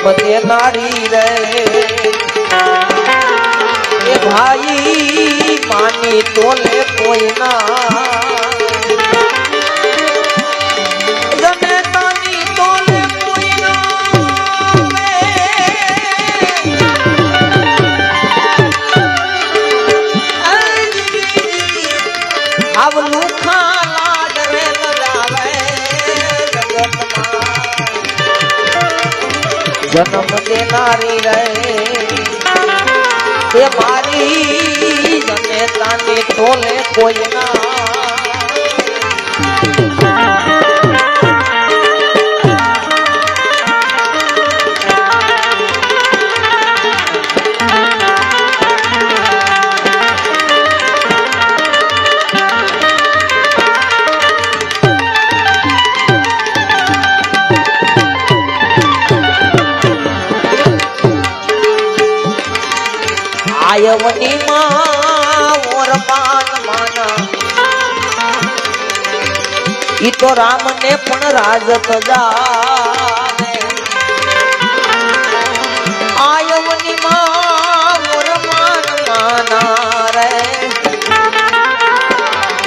જન્મ દેનારી રે. એ ભાઈ માની તોલે જન્મ દેનારી રે. એ મારી જનેતાની તોલે કોઈ ના આયવની માં ઓરમાન માના. ઈ તો રામ ને પણ રાજ જાને આયવની માં ઓરમાન માના રે.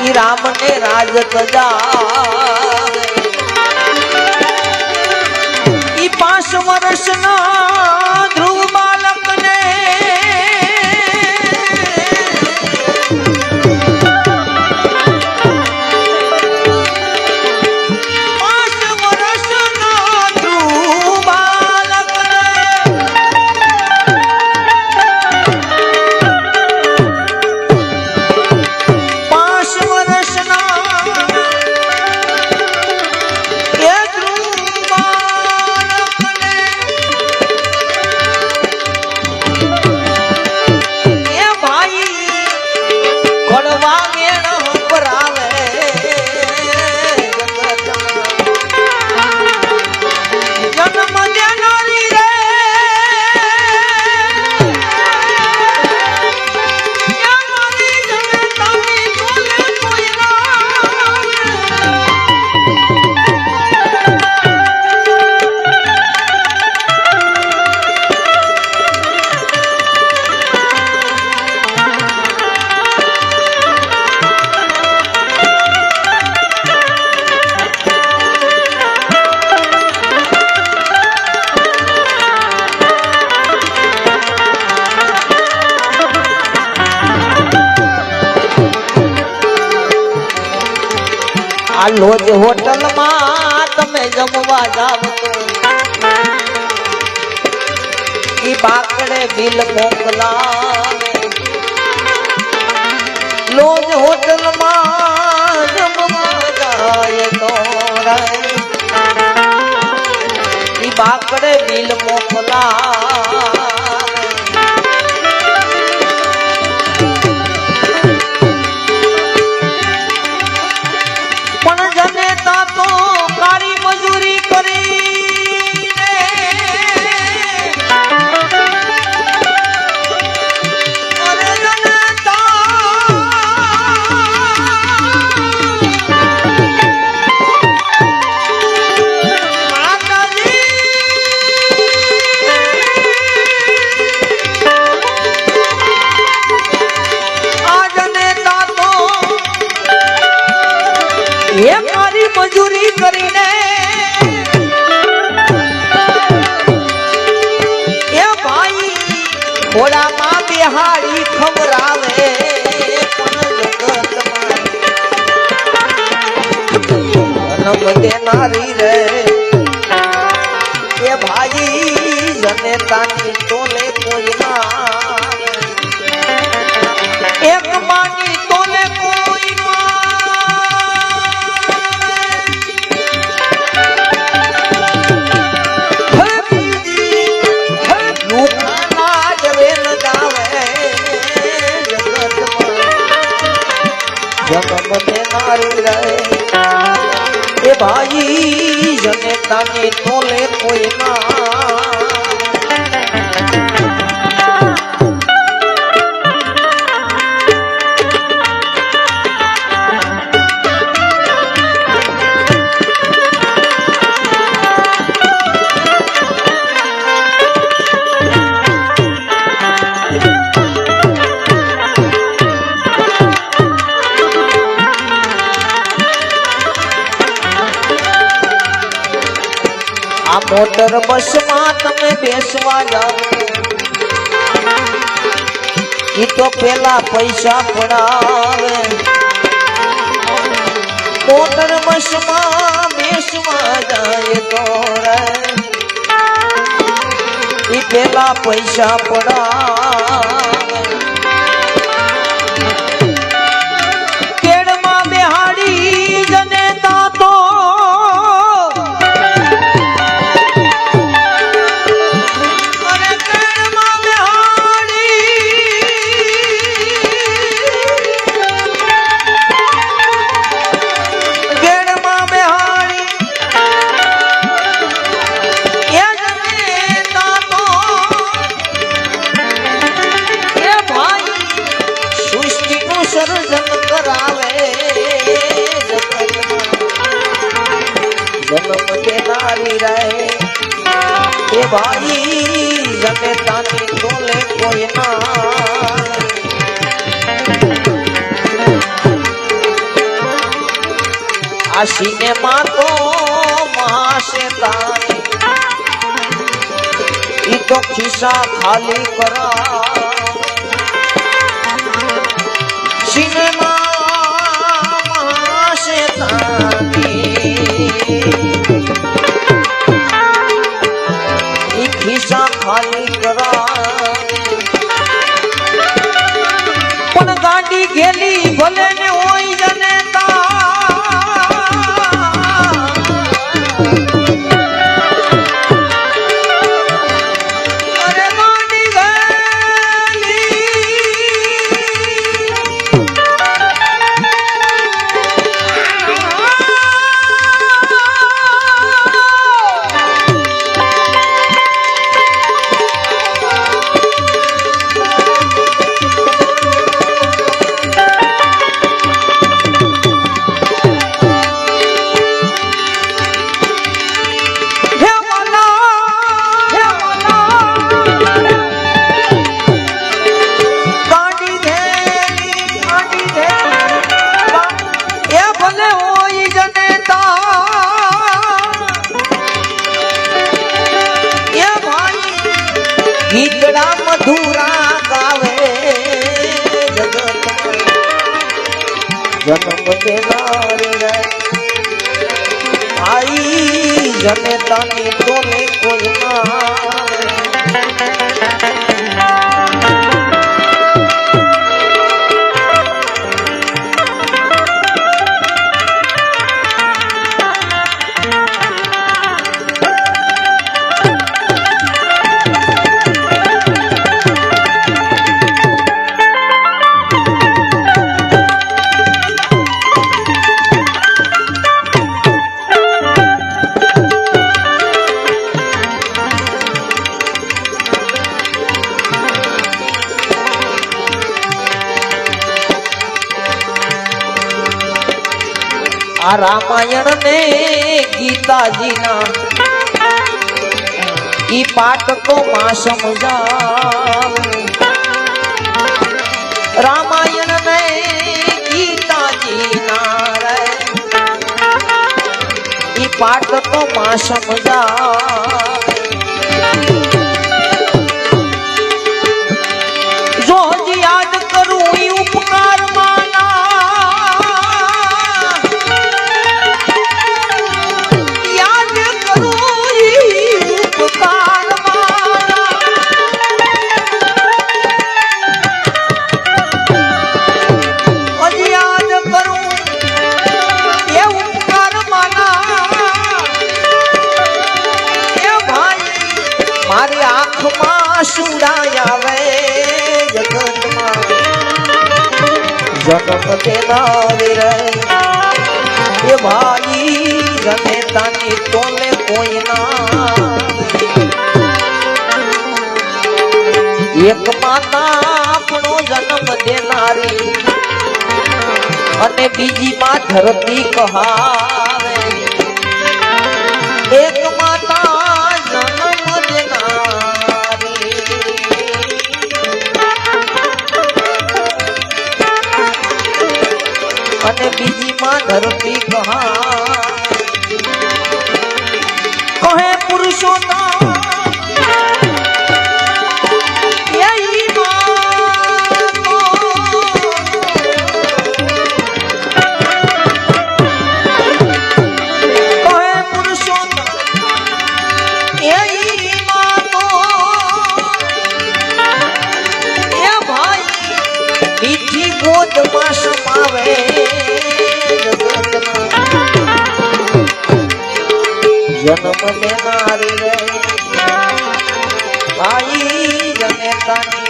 ઈ રામ ને રાજ તજા ઈ પાંચ વર્ષના ધ્રુવ આ લોજ હોટલમાં તમે જમવા જાવ તો. ઈ બાકડે બિલ મોકલાવે. લોજ હોટલમાં જમવા જાય તો ઈ બાકડે બિલ મોકલાવે. लगे नारी रे। ये भाई जने तानी तोले कोई ना एक मानी तोले कोई ना जगत में नारी रहे ભાઈ જનેતાની તોલે કોઈ ના મોટર બસમાં તમે બેસવા જાવ ઈ તો પેલા પૈસા પડાવે મોટર બસમાં બેસવા જાય તો રે ઈ પેલા પૈસા પડાવે বলে কই না। আসিনে মাতো মাসে তারে ই তো খিসা খালি করা। সিনেমা মাসে তারে ই খিসা খালি મધુરા ગાવે જગત. જન્મ રે આઈ જનેતાની તોને કોઈ આ રામાયણ ને ગીતાજીના ઈ પાઠ તો માં સમજાવે રામાયણ ને ગીતાજીના રે ઈ પાઠ તો માં સમજાવે આંખમાં સુડાય આવે જગતમાં જન્મ દેનારી રે. એ ભાઈ જનેતાની તોલે કોઈ ના એક માતા આપણો જન્મ દેનારી અને બીજી માં ધરતી કહાવે એ ભાઈ મીઠી ગોદમાં સમાવે જન્મ લેનારી રે. ભાઈ જને તાની